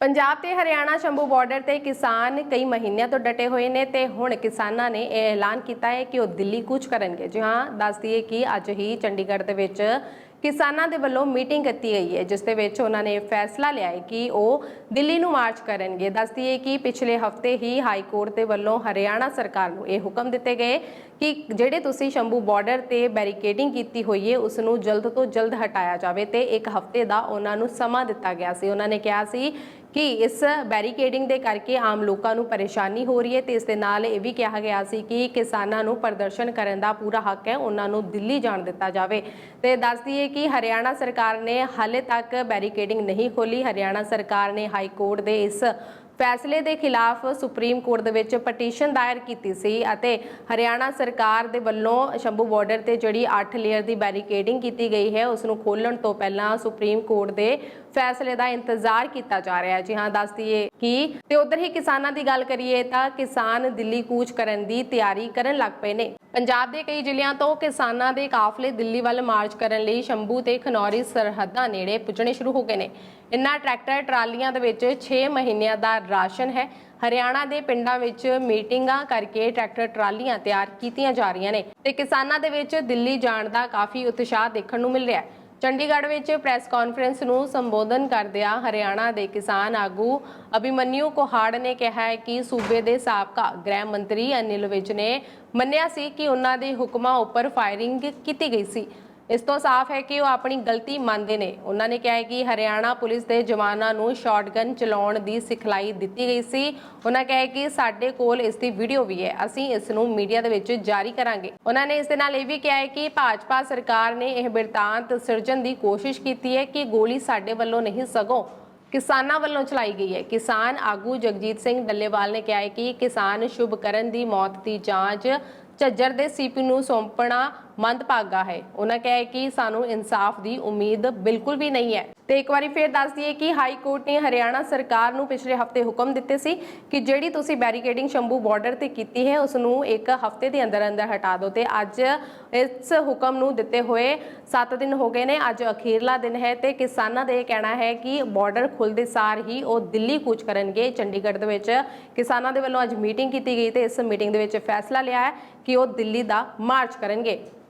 ਪੰਜਾਬ ਤੇ ਹਰਿਆਣਾ ਸ਼ੰਭੂ ਬਾਰਡਰ ਤੇ ਕਿਸਾਨ ਕਈ ਮਹੀਨਿਆਂ ਤੋਂ ਡਟੇ ਹੋਏ ਨੇ ਤੇ ਹੁਣ ਕਿਸਾਨਾਂ ਨੇ ਇਹ ਐਲਾਨ ਕੀਤਾ ਹੈ ਕਿ ਉਹ ਦਿੱਲੀ ਕੂਚ ਕਰਨਗੇ। ਜੀ ਹਾਂ, ਦੱਸ ਦਈਏ ਕਿ ਅੱਜ ਹੀ ਚੰਡੀਗੜ੍ਹ ਦੇ ਵਿੱਚ ਕਿਸਾਨਾਂ ਦੇ ਵੱਲੋਂ ਮੀਟਿੰਗ ਕੀਤੀ ਗਈ ਹੈ, ਜਿਸ ਦੇ ਵਿੱਚ ਉਹਨਾਂ ਨੇ ਫੈਸਲਾ ਲਿਆ ਹੈ ਕਿ ਉਹ ਦਿੱਲੀ ਨੂੰ ਮਾਰਚ ਕਰਨਗੇ। ਦੱਸ ਦਈਏ ਕਿ ਪਿਛਲੇ ਹਫ਼ਤੇ ਹੀ ਹਾਈ ਕੋਰਟ ਦੇ ਵੱਲੋਂ ਹਰਿਆਣਾ ਸਰਕਾਰ ਨੂੰ ਇਹ ਹੁਕਮ ਦਿੱਤੇ ਗਏ ਕਿ ਜਿਹੜੇ ਤੁਸੀਂ ਸ਼ੰਭੂ ਬਾਰਡਰ ਤੇ ਬੈਰੀਕੇਡਿੰਗ ਕੀਤੀ ਹੋਈ ਹੈ ਉਸ ਨੂੰ ਜਲਦ ਤੋਂ ਜਲਦ ਹਟਾਇਆ ਜਾਵੇ ਤੇ ਇੱਕ ਹਫ਼ਤੇ ਦਾ ਉਹਨਾਂ ਨੂੰ ਸਮਾਂ ਦਿੱਤਾ ਗਿਆ ਸੀ। ਉਹਨਾਂ ਨੇ ਕਿਹਾ ਸੀ ਕਿ ਇਸ ਬੈਰੀਕੇਡਿੰਗ ਦੇ ਕਰਕੇ ਆਮ ਲੋਕਾਂ ਨੂੰ ਪਰੇਸ਼ਾਨੀ ਹੋ ਰਹੀ ਹੈ ਤੇ ਇਸ ਦੇ ਨਾਲ ਇਹ ਵੀ ਕਿਹਾ ਗਿਆ ਸੀ ਕਿ ਕਿਸਾਨਾਂ ਨੂੰ ਪ੍ਰਦਰਸ਼ਨ ਕਰਨ ਦਾ ਪੂਰਾ ਹੱਕ ਹੈ, ਉਹਨਾਂ ਨੂੰ ਦਿੱਲੀ ਜਾਣ ਦਿੱਤਾ ਜਾਵੇ। ਤੇ ਦੱਸ ਦਈਏ ਕਿ ਹਰਿਆਣਾ ਸਰਕਾਰ ਨੇ ਹਾਲੇ ਤੱਕ ਬੈਰੀਕੇਡਿੰਗ ਨਹੀਂ ਖੋਲੀ ਹਰਿਆਣਾ ਸਰਕਾਰ ਨੇ ਹਾਈ ਕੋਰਟ ਦੇ ਇਸ ਫੈਸਲੇ ਦੇ ਖਿਲਾਫ ਸੁਪਰੀਮ ਕੋਰਟ ਦੇ ਵਿੱਚ ਪਟੀਸ਼ਨ ਦਾਇਰ ਕੀਤੀ ਸੀ ਅਤੇ ਹਰਿਆਣਾ ਸਰਕਾਰ ਦੇ ਵੱਲੋਂ ਸ਼ੰਭੂ ਬਾਰਡਰ ਤੇ ਜਿਹੜੀ 8 ਲੇਅਰ ਦੀ ਬੈਰੀਕੇਡਿੰਗ ਕੀਤੀ ਗਈ ਹੈ, ਉਸ ਨੂੰ ਖੋਲਣ ਤੋਂ ਪਹਿਲਾਂ ਸੁਪਰੀਮ ਕੋਰਟ ਦੇ ਫੈਸਲੇ ਦਾ ਇੰਤਜ਼ਾਰ ਕੀਤਾ ਜਾ ਰਿਹਾ ਹੈ। ਜੀ ਹਾਂ, ਦੱਸ ਦਈਏ ਕਿ ਤੇ ਉਧਰ ਹੀ ਕਿਸਾਨਾਂ ਦੀ ਗੱਲ ਕਰੀਏ ਤਾਂ ਕਿਸਾਨ ਦਿੱਲੀ ਕੂਚ ਕਰਨ ਦੀ ਤਿਆਰੀ ਕਰਨ ਲੱਗ ਪਏ ਨੇ। ਪੰਜਾਬ ਦੇ ਕਈ ਜ਼ਿਲ੍ਹਿਆਂ ਤੋਂ ਕਿਸਾਨਾਂ ਦੇ ਕਾਫਲੇ ਦਿੱਲੀ ਵੱਲ ਮਾਰਚ ਕਰਨ ਲਈ ਸ਼ੰਭੂ ਤੇ ਖਨੌਰੀ ਸਰਹੱਦਾਂ ਨੇੜੇ ਪੁੱਜਣੇ ਸ਼ੁਰੂ ਹੋ ਗਏ ਨੇ। ਇਨ੍ਹਾਂ ਟਰੈਕਟਰ ਟਰਾਲੀਆਂ ਦੇ ਵਿੱਚ 6 ਮਹੀਨਿਆਂ ਦਾ ਰਾਸ਼ਨ ਹੈ। ਹਰਿਆਣਾ ਦੇ ਪਿੰਡਾਂ ਵਿੱਚ ਮੀਟਿੰਗਾਂ ਕਰਕੇ ਟਰੈਕਟਰ ਟਰਾਲੀਆਂ ਤਿਆਰ ਕੀਤੀਆਂ ਜਾ ਰਹੀਆਂ ਨੇ ਤੇ ਕਿਸਾਨਾਂ ਦੇ ਵਿੱਚ ਦਿੱਲੀ ਜਾਣ ਦਾ ਕਾਫੀ ਉਤਸ਼ਾਹ ਦੇਖਣ ਨੂੰ ਮਿਲ ਰਿਹਾ ਹੈ। ਚੰਡੀਗੜ੍ਹ ਵਿੱਚ ਪ੍ਰੈਸ ਕਾਨਫਰੰਸ ਨੂੰ ਸੰਬੋਧਨ ਕਰਦਿਆਂ ਹਰਿਆਣਾ ਦੇ ਕਿਸਾਨ ਆਗੂ ਅਭਿਮਨਿਊ ਕੋਹਾੜ ਨੇ ਕਿਹਾ ਹੈ ਕਿ ਸੂਬੇ ਦੇ ਸਾਬਕਾ ਗ੍ਰਹਿ ਮੰਤਰੀ ਅਨਿਲ ਵਿਜ ਨੇ ਮੰਨਿਆ ਸੀ ਕਿ ਉਹਨਾਂ ਦੇ ਹੁਕਮਾਂ ਉੱਪਰ ਫਾਇਰਿੰਗ ਕੀਤੀ ਗਈ ਸੀ। ਇਸ ਤੋਂ ਸਾਫ਼ ਹੈ ਕਿ ਉਹ ਆਪਣੀ ਗਲਤੀ ਮੰਨਦੇ ਨੇ। ਉਹਨਾਂ ਨੇ ਕਿਹਾ ਹੈ ਕਿ ਹਰਿਆਣਾ ਪੁਲਿਸ ਦੇ ਜਵਾਨਾਂ ਨੂੰ ਸ਼ਾਟਗਨ ਚਲਾਉਣ ਦੀ ਸਿਖਲਾਈ ਦਿੱਤੀ ਗਈ ਸੀ। ਉਹਨਾਂ ਕਿਹਾ ਕਿ ਸਾਡੇ ਕੋਲ ਇਸ ਦੀ ਵੀਡੀਓ ਵੀ ਹੈ। ਅਸੀਂ ਇਸ ਨੂੰ ਮੀਡੀਆ ਦੇ ਵਿੱਚ ਜਾਰੀ ਕਰਾਂਗੇ। ਉਹਨਾਂ ਨੇ ਇਸ ਦੇ ਨਾਲ ਇਹ ਵੀ ਕਿਹਾ ਹੈ ਕਿ ਭਾਜਪਾ ਸਰਕਾਰ ਨੇ ਇਹ ਬਿਰਤਾਂਤ ਸਿਰਜਣ ਦੀ ਕੋਸ਼ਿਸ਼ ਕੀਤੀ ਹੈ ਕਿ ਗੋਲੀ ਸਾਡੇ ਵੱਲੋਂ ਨਹੀਂ, ਸਗੋਂ ਕਿਸਾਨਾਂ ਵੱਲੋਂ ਚਲਾਈ ਗਈ ਹੈ। ਕਿਸਾਨ ਆਗੂ ਜਗਜੀਤ ਸਿੰਘ ਡੱਲੇਵਾਲ ਨੇ ਕਿਹਾ ਹੈ ਕਿ ਕਿਸਾਨ ਸ਼ੁਭਕਰਨ ਦੀ ਮੌਤ ਦੀ ਜਾਂਚ ਝੱਜਰ ਦੇ ਸੀਪੀ ਨੂੰ ਸੌਂਪਣਾ ਮੰਦਭਾਗਾ ਹੈ। ਉਹਨਾਂ ਕਿਹਾ ਕਿ ਸਾਨੂੰ ਇਨਸਾਫ ਦੀ ਉਮੀਦ ਬਿਲਕੁਲ ਵੀ ਨਹੀਂ ਹੈ। ਤੇ ਇੱਕ ਵਾਰੀ ਫੇਰ ਦੱਸ ਦਈਏ ਕਿ ਹਾਈ ਕੋਰਟ ਨੇ ਹਰਿਆਣਾ ਸਰਕਾਰ ਨੂੰ ਪਿਛਲੇ ਹਫ਼ਤੇ ਹੁਕਮ ਦਿੱਤੇ ਸੀ ਕਿ ਜਿਹੜੀ ਤੁਸੀਂ ਬੈਰੀਕੇਡਿੰਗ ਸ਼ੰਭੂ ਬਾਰਡਰ ਤੇ ਕੀਤੀ ਹੈ ਉਸ ਨੂੰ ਇੱਕ ਹਫ਼ਤੇ ਦੇ ਅੰਦਰ ਅੰਦਰ ਹਟਾ ਦਿਓ। ਤੇ ਅੱਜ ਇਸ ਹੁਕਮ ਨੂੰ ਦਿੱਤੇ ਹੋਏ 7 ਦਿਨ ਹੋ ਗਏ ਨੇ, ਅੱਜ ਅਖੀਰਲਾ ਦਿਨ ਹੈ ਤੇ ਕਿਸਾਨਾਂ ਦਾ ਇਹ ਕਹਿਣਾ ਹੈ ਕਿ ਬਾਰਡਰ ਖੁੱਲਦੇ ਸਾਰ ਹੀ ਉਹ ਦਿੱਲੀ ਕੂਚ ਕਰਨਗੇ। ਚੰਡੀਗੜ੍ਹ ਦੇ ਵਿੱਚ ਕਿਸਾਨਾਂ ਦੇ ਵੱਲੋਂ ਅੱਜ ਮੀਟਿੰਗ ਕੀਤੀ ਗਈ ਤੇ ਇਸ ਮੀਟਿੰਗ ਦੇ ਵਿੱਚ ਫੈਸਲਾ ਲਿਆ ਹੈ ਕਿ ਉਹ ਦਿੱਲੀ ਦਾ ਮਾਰਚ ਕਰਨਗੇ।